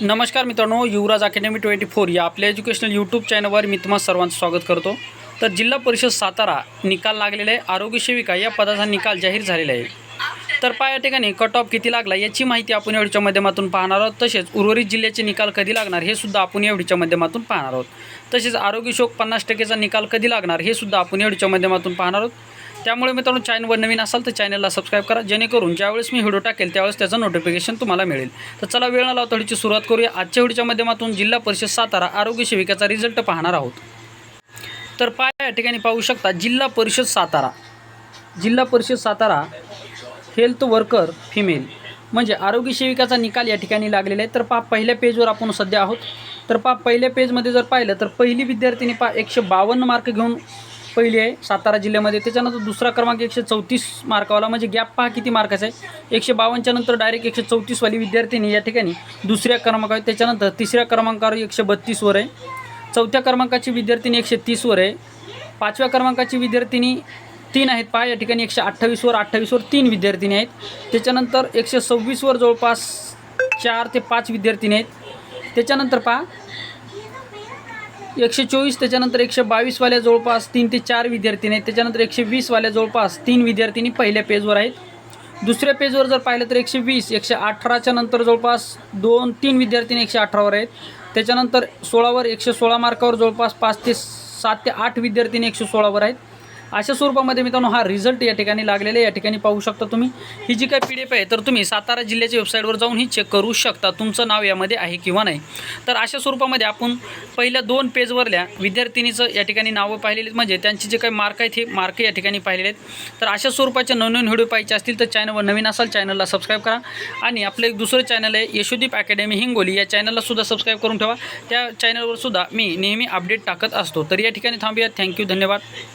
नमस्कार मित्रांनो युवराज academy twenty four या आपल्या एज्युकेशनल यूट्यूब चॅनलवर मी तुम्हा सर्वांचं स्वागत करतो. तर जिल्हा परिषद सातारा निकाल लागलेला आहे. आरोग्य सेविका या पदाचा निकाल जाहीर झालेला आहे. तर पा या ठिकाणी कट ऑफ किती लागला याची माहिती आपण या व्हिडिओच्या माध्यमातून पाहणार आहोत. तसेच उर्वरित जिल्ह्याचे निकाल कधी लागणार हे सुद्धा आपण या व्हिडिओच्या माध्यमातून पाहणार आहोत. तसेच आरोग्य शोक पन्नास टक्केचा निकाल कधी लागणार हे सुद्धा आपण या व्हिडिओच्या माध्यमातून पाहणार आहोत. त्यामुळे मित्रांनो चॅनलवर नवीन असाल तर चॅनलला सबस्क्राईब करा. जेणेकरून ज्यावेळेस मी व्हिडिओ टाकेल त्यावेळेस त्याचं नोटिफिकेशन तुम्हाला मिळेल. तर चला वेळ न लावता सुरुवात करूया. आजच्या व्हिडिओच्या माध्यमातून जिल्हा परिषद सातारा आरोग्य सेविकेचा रिझल्ट पाहणार आहोत. तर पा या ठिकाणी पाहू शकता जिल्हा परिषद सातारा. जिल्हा परिषद सातारा हेल्थ वर्कर फिमेल म्हणजे आरोग्य सेविकाचा निकाल या ठिकाणी लागलेला आहे. तर पा पहिल्या पेजवर आपण सध्या आहोत. तर पा पहिल्या पेजमध्ये जर पाहिलं तर पहिली विद्यार्थिनी पा एकशे बावन्न मार्क घेऊन पहिली आहे सातारा जिल्ह्यामध्ये. त्याच्यानंतर दुसरा क्रमांक एकशे चौतीस मार्कावाला म्हणजे गॅप पहा किती मार्काचा आहे. एकशे बावनच्या नंतर डायरेक्ट एकशे चौतीसवाली विद्यार्थिनी या ठिकाणी. दुसऱ्या क्रमांकावर त्याच्यानंतर तिसऱ्या क्रमांकावर एकशे बत्तीसवर आहे. चौथ्या क्रमांकाची विद्यार्थिनी एकशे तीसवर आहे. पाचव्या क्रमांकाची विद्यार्थिनी तीन आहेत पहा या ठिकाणी एकशे अठ्ठावीसवर अठ्ठावीसवर तीन विद्यार्थिनी आहेत. त्याच्यानंतर एकशे सव्वीसवर जवळपास चार ते पाच विद्यार्थिनी आहेत. त्याच्यानंतर पहा एकशे चोवीस त्याच्यानंतर एकशे बावीसवाल्या जवळपास तीन ते चार विद्यार्थी आहेत त्याच्यानंतर एकशे वीसवाल्या जवळपास तीन विद्यार्थिनी पहिल्या पेजवर आहेत. दुसऱ्या पेजवर जर पाहिलं तर एकशे वीस एकशे अठराच्या नंतर जवळपास दोन तीन विद्यार्थिनी एकशे अठरावर आहेत. त्याच्यानंतर सोळावर एकशे सोळा मार्कावर जवळपास पाच ते सात ते आठ विद्यार्थिनी एकशे सोळावर आहेत. अशा स्वरूपामध्ये मित्रांनो हा रिझल्ट या ठिकाणी लागलेला या ठिकाणी पाहू शकता तुम्ही. ही जी काही पी डी एफ आहे तर तुम्ही सातारा जिल्ह्याच्या वेबसाईटवर जाऊन ही चेक करू शकता. तुमचं नाव यामध्ये आहे किंवा नाही. तर अशा स्वरूपामध्ये आपण पहिल्या दोन पेजवरल्या विद्यार्थिनीचं या ठिकाणी नावं पाहिलेली आहेत. म्हणजे त्यांचे जे काही मार्क आहेत हे मार्क या ठिकाणी पाहिलेले आहेत. तर अशा स्वरूपाचे नवनवीन व्हिडिओ पाहिजे असतील तर चॅनलवर नवीन असाल चॅनलला सबस्क्राईब करा. आणि आपलं एक दुसरं चॅनल आहे यशोदीप अकॅडमी हिंगोली. या चॅनलला सुद्धा सबस्क्राईब करून ठेवा. त्या चॅनलवर सुद्धा मी नेहमी अपडेट टाकत असतो. तर या ठिकाणी थांबूया. थँक्यू धन्यवाद.